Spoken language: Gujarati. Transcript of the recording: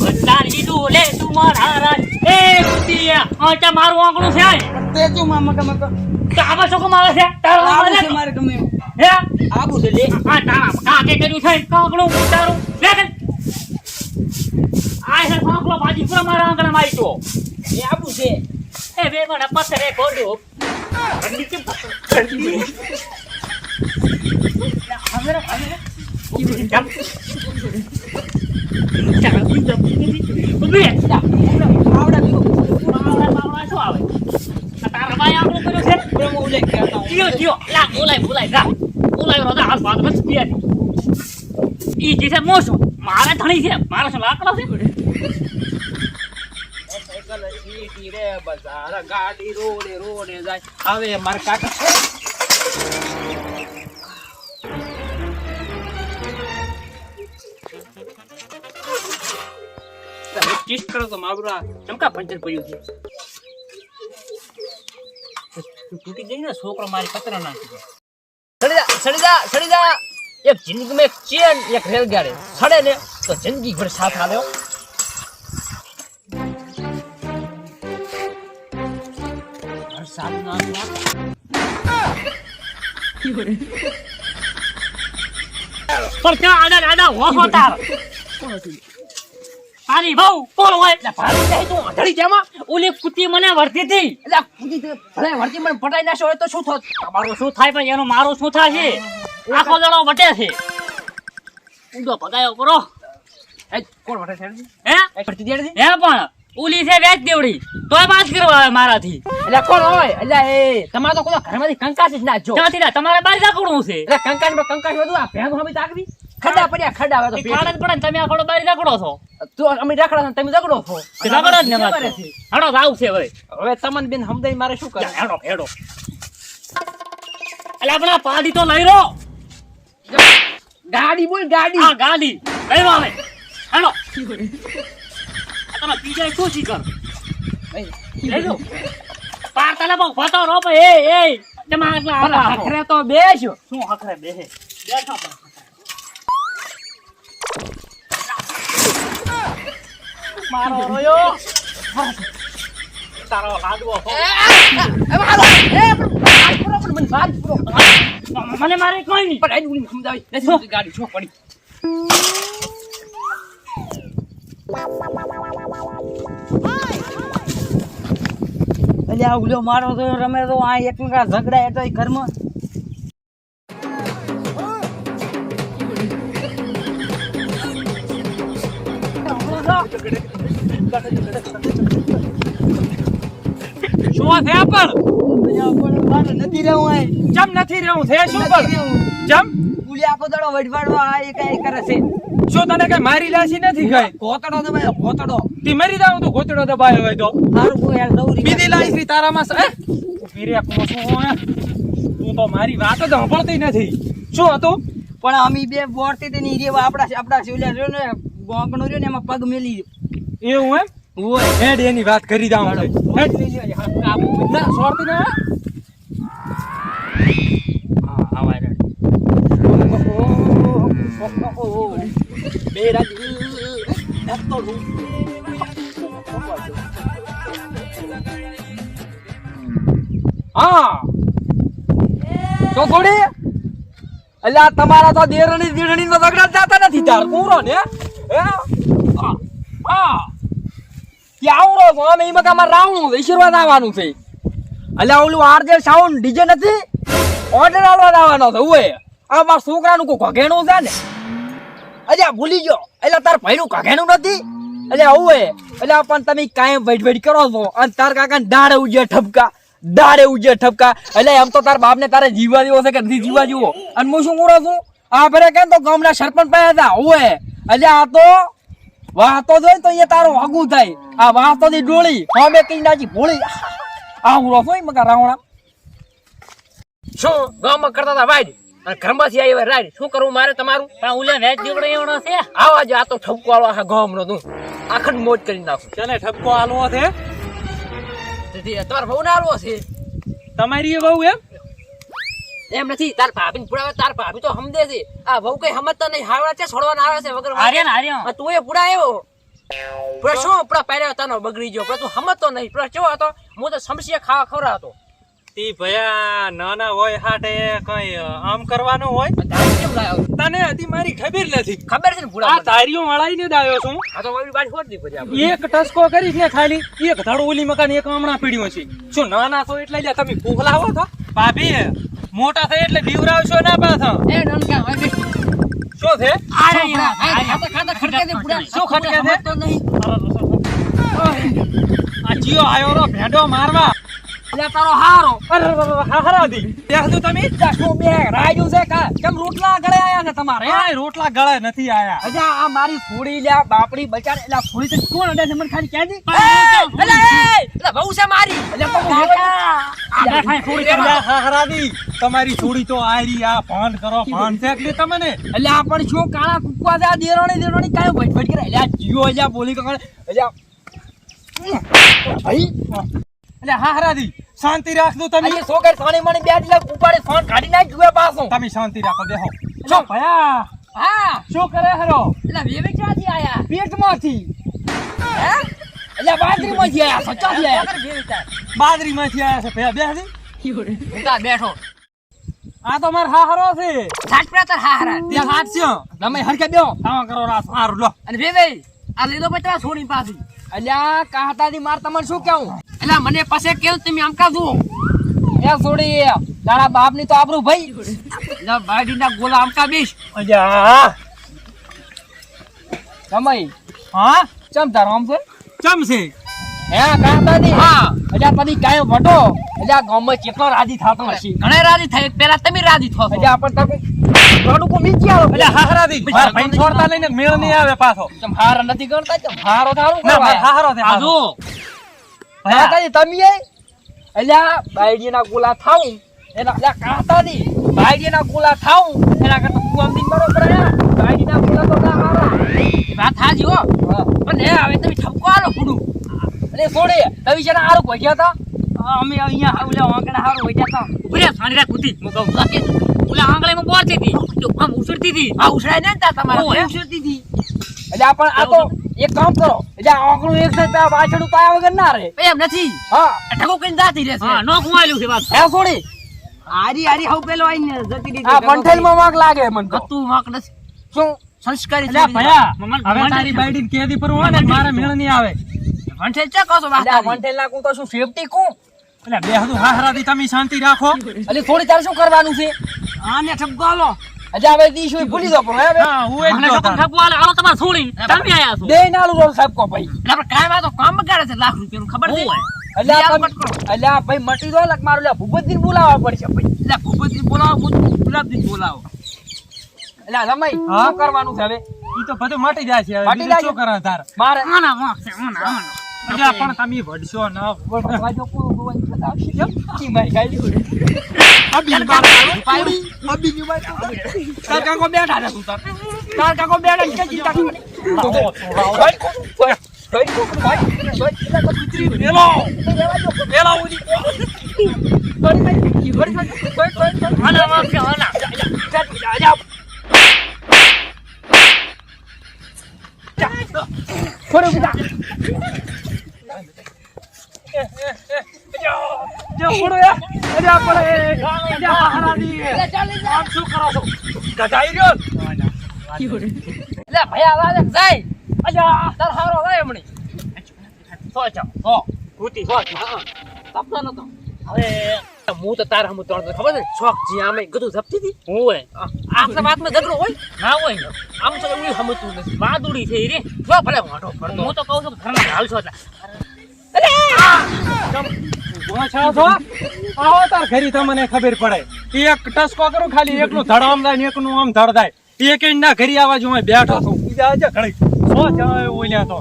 પથ્થરે ભોલું તું મારા રાજ. એ કુતિયા આ મારું આંકડું છે તે શું મામા તો? તો આમાં શું કમાવે છે? તારું છે છે? મારે ગમે હે? આવું છે લે. આ તારા કાકે કર્યું છે કાંકડું તારું. લે આ છે કાંકડો ભાજી પૂરા મારા આંગણે મારી તો એ આબુ છે. એ બે ભંડી કેમ ભંડી? હવે હવે મારે ધણી છે મારે શું લાકડો છે ગાડી રોડે રોડે જાય હવે મારે કાકા ટેસ્ટ કરો તો મારું આ ચમકા પંચર પડ્યું છે. તૂટી જઈને છોકરો મારી પત્ર નાખી સડી જા સડી જા સડી જા. એક જિંદગીમાં એક ચેન એક રેલગાડી. સડે ને તો જિંદગી ભર સાથ આવ્યો વરસાદ ના આડા આડા તાર. તારી બહુ કોણ હોય? એટલે ભાડું જાય તું અઢળી જામાં ઓલી કુતી મને વર્તી હતી. એટલે કુતી ભલે વર્તી મને પટાઈ નાખ્યો હોય તો શું થોત? તમારું શું થાય પણ એનું મારું શું થાય છે? આખો દડો વટે છે. ઊંધો ભગાયો કરો એ કોણ વટે છે હે? એ કરતી દેડ હે પણ ઓલી છે વેચ દેવડી. તોય વાત કરવા આવે મારાથી. એટલે કોણ હોય? એટલે એ તમારે તો કોઈ ઘરમાંથી કંકાસ જ ના જો. ક્યાંથી લા તમારે બાર જાકડું છે. એટલે કંકાસમાં કંકાસ બધું આ ભેગ હમી તાકવી ખડા પડ્યા ખડા તો ઈ પડે તમે આખો બારી રખડો છો? તો અમે રખડા તમે રખડો છો? રખડા જ ને. હડો જાવ છે હવે. હવે તમન બેન સમજાઈ મારે શું કરે હેડો હેડો. એટલે આપણા પાડી તો લઈ લો ગાડી બોલ ગાડી. હા ગાડી. લઈ હવે. હેડો. તમે બીજા શું કર લઈ લો. પાર તલે બહુ ફતો રો એ એ. તમે આટલા પણ આટલા હખરે હખરે તો બેસ્યો. શું આખરે બેસે? બેઠો. મારો રોયો તારો લાડવો હો. મને મારે કોઈ નહીં પણ આજ સમજાવી નથી ગાડી છો પડી આ ઉલ્યો મારો તો રમે તો આ એકમેકા ઝઘડા એટલે ઘરમાં શું છે પણ નથી રહેવું આય જમ નથી રહેવું? છે શું પણ જમ ઉલી આખો દાડો આ એક એક કરે છે. શું તને કઈ મારી લાશી નથી કઈ? તો ભાઈ કોતડો તી મરી જાવ તો ગોતડો દબાયો હોય તો. મારું કોઈ યાર નવરી બીજી લાઈશ તારામાં છે ફીરે કો શું? તું તો મારી વાત જ સાંભળતી નથી. શું હતું? પણ અમે બે બોરતી તેની રેવા આપડા આપડા શિવલ્યા રહ્યો ને ગોંકણો રહ્યો ને એમાં પગ મેલી એવું એમ? ઓય. હેડ એની વાત કરી છું. હેડ. ના સોરતી ના હા તો થોડી એટલે તમારા તો દેરણી દીડણી નો ઝઘડા થતા નથી તાર. પૂરો ને હા? છો અમે એમાં તમારે રાવણું છે ઈશ્વરવાદ આવવાનું છે. એટલે ઓલું આરજે સાઉન્ડ ડીજે નથી? ઓર્ડર આલવા આવવાનો છે ઓય આ મારા છોકરાનું કોઈ ઘઘેણું છે ને? અલ્યા ભૂલી ગયો. એટલે તાર ભાઈનું ઘઘેણું નથી? એટલે હે એટલે પણ તમે કાયમ વેટ વેટ કરો છો? અને તાર કાકા દાડે ઉજે ઠપકા દાડે ઉજે ઠપકા. એટલે એમ તો તાર બાપને તારે જીવવા જેવો છે કે નથી જીવવા જેવો અને હું શું કરો છું? આ ભરે કેમ તો ગામના સરપંચ પાસે હતા? હે એટલે આ તો વાતો જોઈ તો એ તારો વાગું થાય આ વાતો ની ડોળી અમે કઈ નાજી ભોળી. આ હું રોસો મગા રાવણા. શું ગામમાં કરતા હતા વાડ અને ઘરમાંથી આવી રાજ શું કરવું મારે તમારું? પણ ઉલે વેચ દેવડો એવડો છે. આવા જો આ તો ઠપકો વાળો ગામ ગામનો તું. આખડ મોજ કરી નાખું. તને ઠપકો હાલવો છે. તેથી તમારા બહુ નારવો છે. તમારી બહુ એમ? એમ નથી તાર ભાભી પુરાવે તાર ભાભી તો સમજે છે. આ વહુ કઈ સમજતા નહીં. હાવડા છે છોડવાના આવે છે વગર હાર્યા ને હાર્યા. તું એ પુડાયો પણ શું? પુડા પહેર્યો તનો બગડી ગયો. પણ તું સમજતો નહીં. પણ કેવો હતો? હું તો સમસ્યા ખાવા ખવડાવતો તી ભયા નાના હોય હાટે કઈ આમ કરવાનું હોય? કેમ લાયો? તને હતી મારી ખબર નથી. ખબર છે ને આ તારીઓ મળાઈને જ આવ્યો છું. આ તો મારી બાજુ હોત નહીં પછી એક ટસકો કરીશ ને ખાલી. એક ધાડો ઓલી મકાન એક હમણાં પીડ્યો છે શું નાના છો એટલે તમે લાવો છો ભાભી મોટા થાય એટલે બીવરાવશો ના પાછા? એ નનકા હવે શું છે? આ પુડા, ખાતા ખાતા ખડકે દે પૂરા. શું ખડકે દે તો નહીં. આ જીઓ આયો રો ભેડો મારવા. એટલે તારો હારો. અરે અરે, અરે, હા હરા દી. સુધી તમે જ જાશો બે રાજુ છે કા? કેમ રોટલા ગળે આયા ને તમારે? કાંઈ રોટલા ગળે નથી આયા. અજા આ મારી ફૂડી લ્યા બાપડી બચાર. એટલે ફૂડી તો કોણ અડે છે? મને ખાલી ક્યાં દી. એટલે એટલે બહુ છે મારી. એટલે તો તમારી છોડી તો આયરી આ ભાન કરો ભાન છે કે તમને. એટલે આ પણ શું કાળા કુકવા છે આ દેરોણી દેરોણી કાંઈ ભટભટ કરે. એટલે આ જીઓ એટલે બોલી કકડ એટલે એટલે હા હરાદી શાંતિ રાખજો તમે. આજે સોગર સાણી મણી બે એટલે ઉપાડે ફોન કાઢી નાખ જુએ પાછો. તમે શાંતિ રાખો બેહો. છો ભયા હા. શું કરે હરો? એટલે વેવે ક્યાંથી આયા? પેટમાંથી. હે? એટલે બાજરીમાંથી આયા સચ્ચાથી આયા? બાદરી માંથી આયા છે બેહી હું તાર બેઠો. આ તો માર હાહરો છે. સાત પેલા તાર હારા ત્યાં હાથ છે. તમે હરકે બેઓ આવા કરો રાસ હારું લો. અને વેવે આ લીલો પતરા છોડી પાછી. અલ્યા કાહતાથી માર તમને શું કેવું એટલે મને પાસે કેવું તમે આમ કા જુઓ. એ છોડી તારા બાપની તો આબરૂ ભાઈ. એટલે બાડીના ગોલા આમ કા બેસ. અજા સમય. હા? ચમ તારો આમ છે? ચમ છે? હે કાહતાથી હા. અજા પડી કાય વટો અલ્યા ગામમાં કેટલો રાજી થાતો હશે. ઘણે રાજી થાય પેલા તમે રાજી થો અજા પણ તમે રોડ ઉપર મીચી આવો એટલે હાહરા દી ભાઈ છોડતા લઈને મેળ નહીં આવે પાછો. ચમ હાર નથી કરતા? ચમ હારો થારું ના હારો. જુઓ ભયા, કાહતાથી તમે અલ્યા બાયડીના ગોલા થાઉં. એના અલ્યા કાહતાથી બાયડીના ગોલા થાઉં. એના કરતા કુવામ દીન બરોબર આયા બાયડીના ગોલા તો ના હારા વાત હાજી હો. પણ હે હવે તમે ઠપકો આલો ફૂડું અરે છોડે તમે છે ને હારું તા અમે અહીંયા હાવ લે આંકડા હારું હોય જતા ઉભરે સાંડી રાખ કુતી હું કહું લાગે ઓલા માં બોરતી હતી તો. આમ ઉછળતી હતી આ ઉછળાય ને તા તમારા. ઉછળતી હતી એટલે આ પણ આ તો એક કામ કરો. એટલે આંકડું એક સાઈડ પા પાછળ પાયા વગર ના રહે. એમ નથી. હા. ઠગો કરીને જાતી રહેશે. હા નો કુવાલ્યું છે વાત. હે છોડી. હારી આરી હાવ પેલો આઈને જતી રહી આ બંઠેલમાં વાંક લાગે મને તો. વાંક નથી. શું? સંસ્કારી અલ્યા ભયા હવે તારી બાઈડી કેદી પર હોય ને મારે મેળ નહીં આવે. વંઠેલ ચા કહો વાત આ નાખું તો શું સેફટી કું? એટલે બેહદું હાહરા દી તમે શાંતિ રાખો. એટલે થોડી તારે શું કરવાનું છે? આને ઠપકાલો આલો. હવે દી શું ભૂલી દો પણ હવે હા હું એ મને ઠપકો આલે આલો તમારે છોડી તમે આયા છો. બે નાલું રોલ સાહેબ ભાઈ. એટલે આપણે કાયમ આ તો કામ બગાડે છે લાખ રૂપિયાનું ખબર છે. એટલે ભાઈ મટી દો લક મારું લે ભૂપતજી બોલાવવા પડશે ભાઈ. એટલે ભૂપતજી બોલાવો ગુલાબજી બોલાવો. એટલે આ રમાઈ શું કરવાનું છે હવે ઈ તો બધું મટી જાય છે હવે બીજું જાય શું કરે તાર મારે આના વાંક છે આના આના પણ તમે વડશો ન વાજો કોણ ભગવાન બતાવશે કેમ કી મારી ગાડી આ બીજી વાત કરો. આ વાત તાર કાકો બેઠા ને તું તાર તાર કાકો બેઠા કે ચિંતા કરે ભાઈ કો ભાઈ ભાઈ કો ભાઈ ભાઈ એટલે તો કૂતરી પેલો પેલો ઉડી ભાઈ ભાઈ ભાઈ ભાઈ આના વાંક છે આના થોડું બીજા જો પડો યાર અરે આ પડે અરે આ હાહરા દી આમ શું કરો છો ગધાઈ રહ્યો એટલે ભાઈ આવા દે જાય અજા તાર હારો આવે હમણી સો ચા સો કુતી સો તપતો નતો હવે હું તો તાર હમું ત્રણ ખબર છે? શોખ જી આમે ગધું ધપતી હતી ઓય. વાત વાતમાં ઝઘડો હોય? ના હોય આમ તો એવું સમજતું નથી. બાદુડી છે રે. જો ભલે વાંઢો ફરતો હું તો કહું છું ઘરમાં ઊભો છો એટલે ઘરી તમને ખબર પડે. એક ટસકો કરું ખાલી એકનું ધડ આમ જાય ને એકનું આમ ધડ થાય એક ના ઘરી આવા જો બેઠો છું. બીજા છે ઘડી સો જણા ઓલ્યા તો?